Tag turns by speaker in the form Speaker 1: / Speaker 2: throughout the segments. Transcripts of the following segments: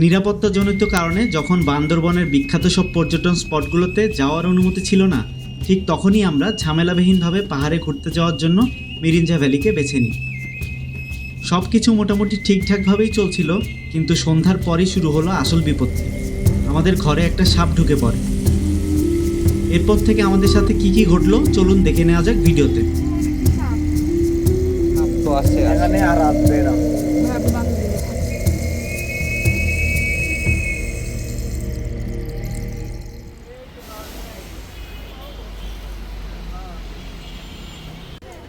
Speaker 1: নিরাপত্তাজনিত কারণে যখন বান্দরবনের বিখ্যাত সব পর্যটন স্পটগুলোতে যাওয়ার অনুমতি ছিল না, ঠিক তখনই আমরা ঝামেলাবিহীনভাবে পাহাড়ে ঘুরতে যাওয়ার জন্য মিরিঞ্জা ভ্যালিকে বেছে নিই। সব কিছু মোটামুটি ঠিকঠাকভাবেই চলছিল, কিন্তু সন্ধ্যার পরই শুরু হলো আসল বিপত্তি। আমাদের ঘরে একটা সাপ ঢুকে পড়ে। এরপর থেকে আমাদের সাথে কি কি ঘটলো চলুন দেখে নেওয়া যাক ভিডিওতে।
Speaker 2: আছে,
Speaker 3: এখানে আর আসবে না।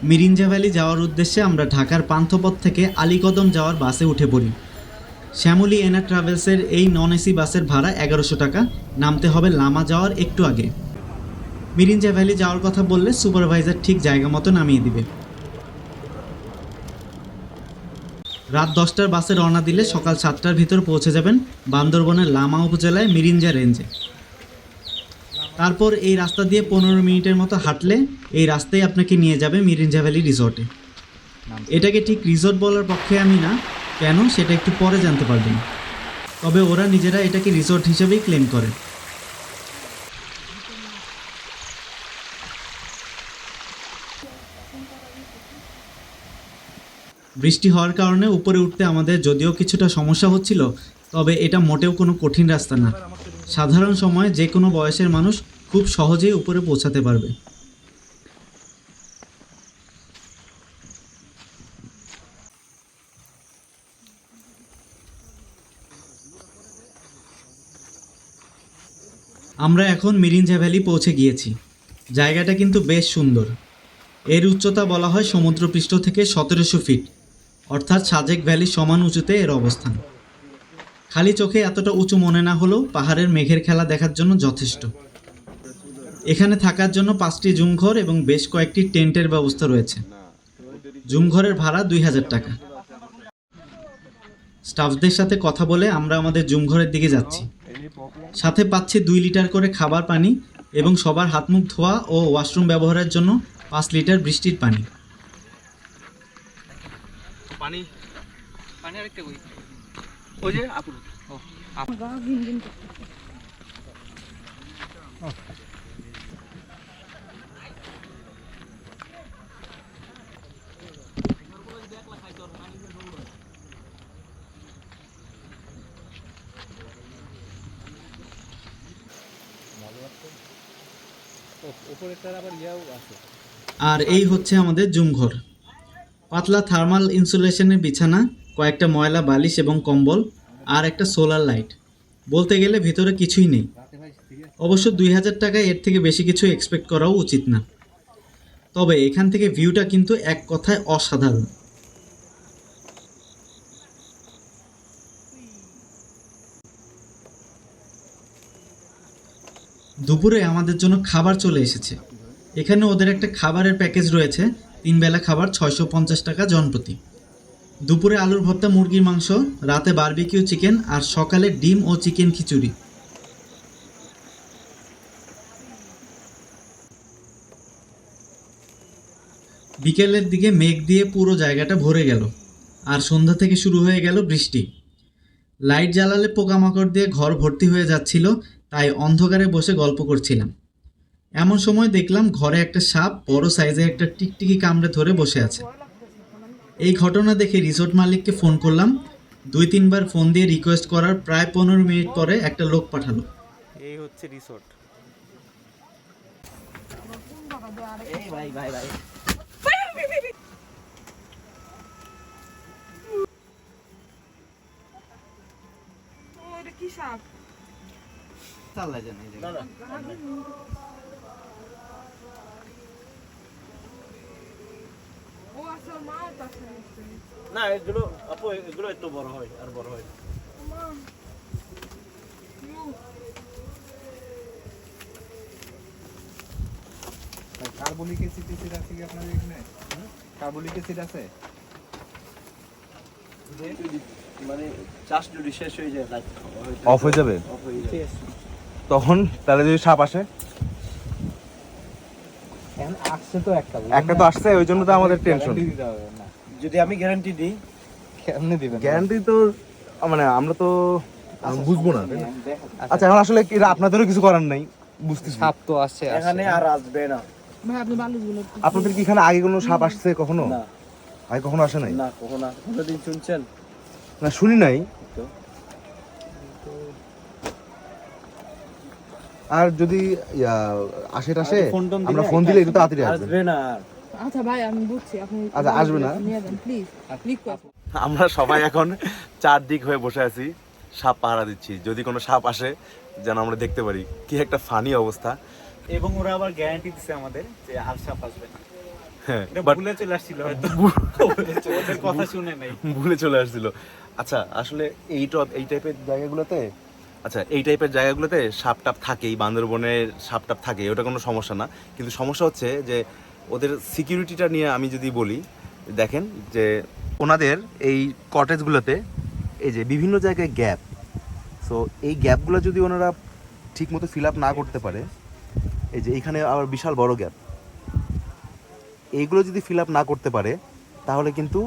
Speaker 1: মিরিঞ্জা ভ্যালি যাওয়ার উদ্দেশ্যে আমরা ঢাকার পান্থপথ থেকে আলীকদম যাওয়ার বাসে উঠে পড়ি। শ্যামলী এনা ট্রাভেলসের এই নন এসি বাসের ভাড়া এগারোশো টাকা। নামতে হবে লামা যাওয়ার একটু আগে। মিরিঞ্জা ভ্যালি যাওয়ার কথা বললে সুপারভাইজার ঠিক জায়গা মতো নামিয়ে দিবে। রাত দশটার বাসে রওনা দিলে সকাল সাতটার ভিতর পৌঁছে যাবেন বান্দরবনের লামা উপজেলায় মিরিঞ্জা রেঞ্জে। তারপর এই রাস্তা দিয়ে পনেরো মিনিটের মতো হাঁটলে এই রাস্তায় আপনাকে নিয়ে যাবে মিরিঞ্জা ভ্যালি রিসর্টে। এটাকে ঠিক রিসর্ট বলার পক্ষে আমি না। কেন? সেটা একটু পরে জানতে পারবেন। তবে ওরা নিজেরা এটাকে রিসর্ট হিসেবেই ক্লেম করে। বৃষ্টি হওয়ার কারণে উপরে উঠতে আমাদের যদিও কিছুটা সমস্যা হচ্ছিল, তবে এটা মোটেও কোনো কঠিন রাস্তা না। সাধারণ সময়ে যে কোনো বয়সের মানুষ খুব সহজেই উপরে পৌঁছাতে পারবে। আমরা এখন মিরিঞ্জা ভ্যালি পৌঁছে গিয়েছি। জায়গাটা কিন্তু বেশ সুন্দর। এর উচ্চতা বলা হয় সমুদ্রপৃষ্ঠ থেকে সতেরোশো ফিট, অর্থাৎ সাজেক ভ্যালি সমান উঁচুতে এর অবস্থান। খালি চোখে এতটা উঁচু মনে না হলেও পাহাড়ের মেঘের খেলা দেখার জন্য যথেষ্ট। এখানে থাকার জন্য পাঁচটি জুমঘর এবং বেশ কয়েকটি টেন্টের ব্যবস্থা রয়েছে। জুমঘরের ভাড়া দুই হাজার টাকা। স্টাফদের সাথে কথা বলে আমরা আমাদের জুমঘরের দিকে যাচ্ছি। সাথে পাচ্ছি দুই লিটার করে খাবার পানি এবং সবার হাত মুখ ধোয়া ও ওয়াশরুম ব্যবহারের জন্য পাঁচ লিটার বৃষ্টির পানি।
Speaker 2: পানি পানি আরেকটা
Speaker 1: আর এই হচ্ছে আমাদের জুমঘর। পাতলা থার্মাল ইনসুলেশনের বিছানা। কয়েকটা ময়লা, বালিশ এবং কম্বল আর একটা সোলার লাইট। বলতে গেলে ভিতরে কিছুই নেই। অবশ্য দুই হাজার টাকায় এর থেকে বেশি কিছু এক্সপেক্ট করাও উচিত না। তবে এখান থেকে ভিউটা কিন্তু এক কথায় অসাধারণ। দুপুরে আমাদের জন্য খাবার চলে এসেছে। এখানে ওদের একটা খাবারের প্যাকেজ রয়েছে। তিন বেলা খাবার ছয়শো পঞ্চাশ টাকা জনপ্রতি। দুপুরে আলুর ভর্তা, মুরগির মাংস, রাতে বারবিকিউ চিকেন আর সকালে ডিম ও চিকেন খিচুড়ি। বিকেলের দিকে মেঘ দিয়ে পুরো জায়গাটা ভরে গেল আর সন্ধ্যা থেকে শুরু হয়ে গেল বৃষ্টি। লাইট জ্বালালে পোকামাকড় দিয়ে ঘর ভর্তি হয়ে যাচ্ছিল, তাই অন্ধকারে বসে গল্প করছিলাম। এমন সময় দেখলাম ঘরে একটা সাপ বড় সাইজের একটা টিকটিকি কামড়ে ধরে বসে আছে। এই ঘটনা দেখে রিসোর্ট মালিককে ফোন করলাম। দুই তিনবার ফোন দিয়ে রিকোয়েস্ট করার প্রায় পনেরো মিনিট পরে একটা লোক পাঠালো।
Speaker 2: এই হচ্ছে রিসোর্ট।
Speaker 3: এই ভাই ভাই ভাই।
Speaker 4: কি সাপ?
Speaker 2: চাল্লা জানা এই জায়গায়।
Speaker 4: ও আসলে মাও তাছে
Speaker 3: না এগুলো আপু এগুলো একটু বড় হয় আর বড় হয়
Speaker 5: কার্বলিক অ্যাসিড অ্যাসিড আছে কি আপনাদের এখানে? কার্বলিক অ্যাসিড আছে?
Speaker 3: মানে চাষ যদি শেষ হয়ে যায়
Speaker 5: অফ হয়ে যাবে?
Speaker 3: হয়ে
Speaker 5: তখন তাহলে যদি সাপ আসে?
Speaker 2: আসছে তো একটা
Speaker 5: একটা তো আসছে ওই জন্য তো আমাদের টেনশন
Speaker 3: যদি আমি গ্যারান্টি দিই
Speaker 2: কেমনে দিবেন?
Speaker 5: গ্যারান্টি তো মানে আমরা তো
Speaker 6: বুঝব না। আচ্ছা এখন আসলে আপনাদেরও কিছু করার নাই? বুঝতেছি।
Speaker 2: সাপ তো আসছে
Speaker 3: এখানে আর আসবে না।
Speaker 6: আপনাদের কি এখানে আগে কোনো সাপ আসছে কখনো?
Speaker 3: না।
Speaker 6: আগে কখনো আসে নাই?
Speaker 3: না কখনো কোনোদিন শুনছেন?
Speaker 6: না শুনি নাই। আর যদি আসে
Speaker 3: দিলে
Speaker 6: আমরা ফোন দিলে একটু তাড়াতাড়ি
Speaker 3: আসবে। না
Speaker 4: আচ্ছা ভাই আমি বুঝছি। আপনি
Speaker 6: আচ্ছা, আসবে না?
Speaker 4: প্লিজ
Speaker 7: আমরা সবাই এখন চারদিক হয়ে বসে আছি সাপ পাহারা দিচ্ছি। যদি কোনো সাপ আসে যেন আমরা দেখতে পারি। কি একটা ফানি অবস্থা।
Speaker 2: এবং ওরা আবার গ্যারান্টি দিছে আমাদের যে আর সাপ আসবে না।
Speaker 7: হ্যাঁ
Speaker 2: ভুলে চলে আসছিল হয়তো। কথা শুনে নাই।
Speaker 7: ভুলে চলে আসছিল। আচ্ছা আসলে এই টপ এই টাইপের জায়গাগুলোতে আচ্ছা এই টাইপের জায়গাগুলোতে সাপ টাপ থাকেই বান্দরবনের সাপ টাপ থাকে ওটা কোনো সমস্যা না। কিন্তু সমস্যা হচ্ছে যে, ওদের সিকিউরিটিটা নিয়ে আমি যদি বলি, দেখেন যে, ওনাদের এই কটেজগুলোতে এই যে বিভিন্ন জায়গায় গ্যাপ সো এই গ্যাপগুলো যদি ওনারা ঠিক মতো ফিল আপ না করতে পারে, এই যে এখানে আবার বিশাল বড় গ্যাপ এইগুলো যদি ফিল আপ না করতে পারে, তাহলে কিন্তু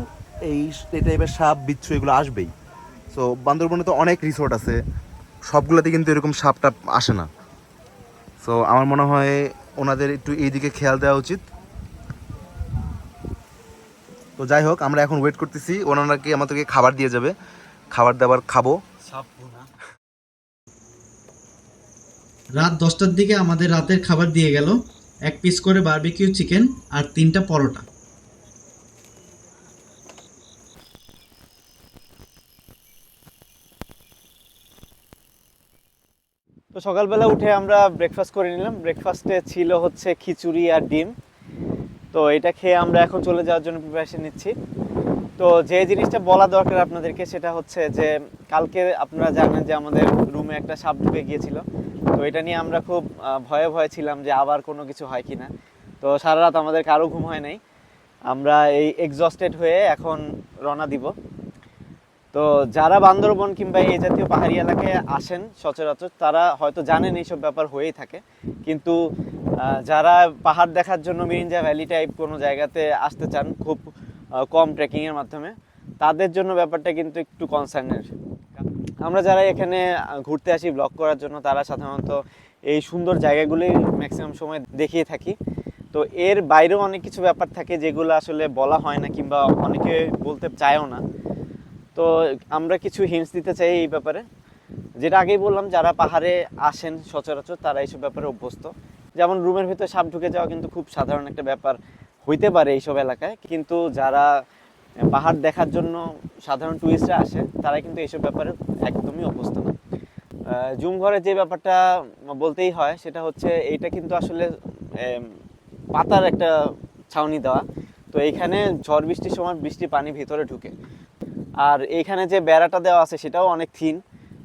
Speaker 7: এই টাইপের সাপ, বিচ্ছু এগুলো আসবেই। সো বান্দরবনে তো অনেক রিসোর্ট আছে। সবগুলোতে কিন্তু এরকম সাপটা আসে না। সো আমার মনে হয় ওনাদের একটু এই দিকে খেয়াল দেওয়া উচিত। তো যাই হোক আমরা এখন ওয়েট করতেছি। ওনারা কি আমাদেরকে খাবার দিয়ে যাবে? খাবার দাবার খাব।
Speaker 1: রাত দশটার দিকে আমাদের রাতের খাবার দিয়ে গেল। এক পিস করে বারবিকিউ চিকেন আর তিনটা পরোটা।
Speaker 2: সকালবেলা উঠে আমরা ব্রেকফাস্ট করে নিলাম। ব্রেকফাস্টে ছিল হচ্ছে খিচুড়ি আর ডিম। তো এটা খেয়ে আমরা এখন চলে যাওয়ার জন্য প্রিপারেশন নিচ্ছি। তো যে জিনিসটা বলা দরকার আপনাদেরকে সেটা হচ্ছে যে, কালকে আপনারা জানেন যে আমাদের রুমে একটা সাপ ঢুকে গিয়েছিল। তো এটা নিয়ে আমরা খুব ভয়ে ভয়ে ছিলাম যে আবার কোনো কিছু হয় কিনা। তো সারা রাত আমাদের কারও ঘুম হয় নাই। আমরা এই এক্সস্টেড হয়ে এখন রওনা দিব। তো যারা বান্দরবন কিংবা এই জাতীয় পাহাড়ি এলাকায় আসেন সচরাচর, তারা হয়তো জানেন এইসব ব্যাপার হয়েই থাকে। কিন্তু যারা পাহাড় দেখার জন্য মিরিঞ্জা ভ্যালি টাইপ কোনো জায়গাতে আসতে চান, খুব কম ট্রেকিংয়ের মাধ্যমে, তাদের জন্য ব্যাপারটা কিন্তু একটু কনসার্নের আমরা যারা এখানে ঘুরতে আসি ব্লগ করার জন্য, তারা সাধারণত এই সুন্দর জায়গাগুলি ম্যাক্সিমাম সময় দেখিয়ে থাকি। তো এর বাইরেও অনেক কিছু ব্যাপার থাকে যেগুলো আসলে বলা হয় না কিংবা অনেকে বলতে চায়ও না। তো আমরা কিছু হিন্টস দিতে চাই এই ব্যাপারে। যেটা আগেই বললাম, যারা পাহাড়ে আসেন সচরাচর, তারা এইসব ব্যাপারে অভ্যস্ত। যেমন রুমের ভিতরে সাপ ঢুকে যাওয়া কিন্তু খুব সাধারণ একটা ব্যাপার হইতে পারে এইসব এলাকায়। কিন্তু যারা পাহাড় দেখার জন্য সাধারণ টুরিস্টরা আসে তারা কিন্তু এইসব ব্যাপারে একদমই অভ্যস্ত না। জুম ঘরে যে ব্যাপারটা বলতেই হয়, সেটা হচ্ছে এইটা কিন্তু আসলে পাতার একটা ছাউনি দেওয়া। তো এইখানে ঝড় বৃষ্টির সময় বৃষ্টির পানি ভিতরে ঢুকে। আর এইখানে যে বেড়াটা দেওয়া আছে সেটাও অনেক থিন।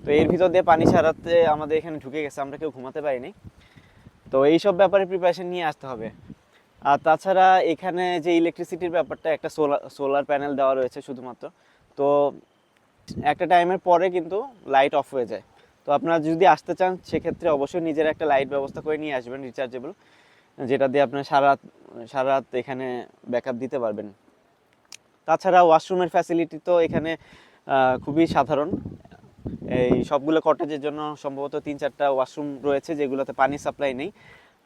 Speaker 2: তো এর ভিতর দিয়ে পানি ছাড়াতে আমাদের এখানে ঢুকে গেছে, আমরা কেউ ঘুমাতে পারিনি। তো এইসব ব্যাপারে প্রিপারেশন নিয়ে আসতে হবে। আর তাছাড়া এখানে যে ইলেকট্রিসিটির ব্যাপারটা, একটা সোলার সোলার প্যানেল দেওয়া রয়েছে শুধুমাত্র। তো একটা টাইমের পরে কিন্তু লাইট অফ হয়ে যায়। তো আপনারা যদি আসতে চান, সেক্ষেত্রে অবশ্যই নিজের একটা লাইট ব্যবস্থা করে নিয়ে আসবেন রিচার্জেবল যেটা দিয়ে আপনার সারা রাত সারা রাত এখানে ব্যাকআপ দিতে পারবেন। তাছাড়া ওয়াশরুমের ফ্যাসিলিটি তো এখানে খুবই সাধারণ। এই সবগুলো কটেজের জন্য সম্ভবত তিন চারটা ওয়াশরুম রয়েছে যেগুলোতে পানি সাপ্লাই নেই।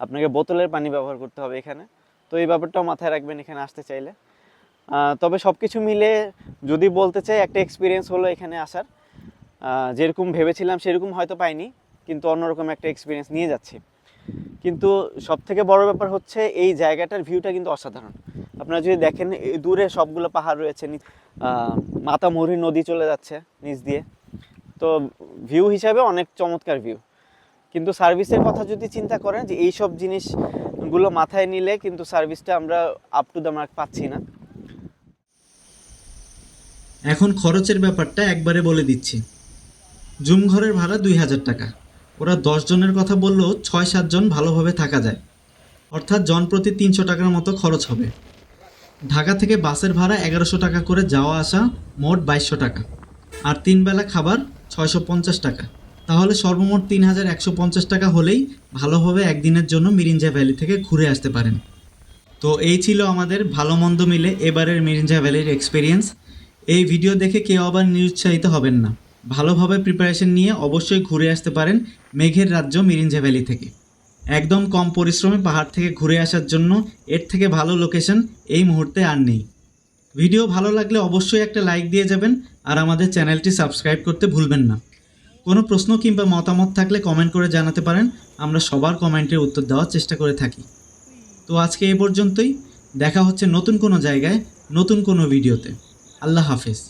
Speaker 2: আপনাকে বোতলের পানি ব্যবহার করতে হবে এখানে। তো এই ব্যাপারটাও মাথায় রাখবেন এখানে আসতে চাইলে। তবে সব কিছু মিলে যদি বলতে চাই, একটা এক্সপিরিয়েন্স হলো এখানে আসার। যেরকম ভেবেছিলাম সেরকম হয়তো পাইনি, কিন্তু অন্যরকম একটা এক্সপিরিয়েন্স নিয়ে যাচ্ছি। কিন্তু সব থেকে বড় ব্যাপার হচ্ছে, এই জায়গাটার ভিউটা কিন্তু অসাধারণ। আপনারা যদি দেখেন দূরে সবগুলো পাহাড় রয়েছে মাতামুহুরী নদী চলে যাচ্ছে নিচ দিয়ে। তো ভিউ হিসাবে অনেক চমৎকার ভিউ। কিন্তু সার্ভিসের কথা যদি চিন্তা করেন যে এই সব জিনিসগুলো মাথায় নিলে কিন্তু সার্ভিসটা আমরা আপ টু দ্য মার্ক পাচ্ছি না।
Speaker 1: এখন খরচের ব্যাপারটা একবারে বলে দিচ্ছি। জুম ঘরের ভাড়া দুই হাজার টাকা। ওরা দশ জনের কথা বললেও ছয় সাতজন ভালোভাবে থাকা যায়। অর্থাৎ জন প্রতি তিনশো টাকার মতো খরচ হবে। ঢাকা থেকে বাসের ভাড়া এগারোশো টাকা করে যাওয়া আসা মোট বাইশশো টাকা। আর তিন বেলা খাবার ছয়শো পঞ্চাশ টাকা। তাহলে সর্বমোট তিন হাজার একশো পঞ্চাশ টাকা হলেই ভালোভাবে একদিনের জন্য মিরিঞ্জা ভ্যালি থেকে ঘুরে আসতে পারেন। তো এই ছিল আমাদের ভালো মন্দ মিলে এবারের মিরিঞ্জা ভ্যালির এক্সপিরিয়েন্স এই ভিডিও দেখে কেউ আবার নিরুৎসাহিত হবেন না। ভালোভাবে প্রিপারেশন নিয়ে অবশ্যই ঘুরে আসতে পারেন মেঘের রাজ্য মিরিঞ্জা ভ্যালি থেকে। একদম কম পরিশ্রমে পাহাড় থেকে ঘুরে আসার জন্য এর থেকে ভালো লোকেশন এই মুহূর্তে আর নেই। ভিডিও ভালো লাগলে অবশ্যই একটা লাইক দিয়ে যাবেন আর আমাদের চ্যানেলটি সাবস্ক্রাইব করতে ভুলবেন না। কোনো প্রশ্ন কিংবা মতামত থাকলে কমেন্ট করে জানাতে পারেন, আমরা সবার কমেন্টের উত্তর দেওয়ার চেষ্টা করে থাকি। তো আজকে এ পর্যন্তই, দেখা হচ্ছে নতুন কোনো জায়গায়, নতুন কোনো ভিডিওতে আল্লাহ হাফেজ।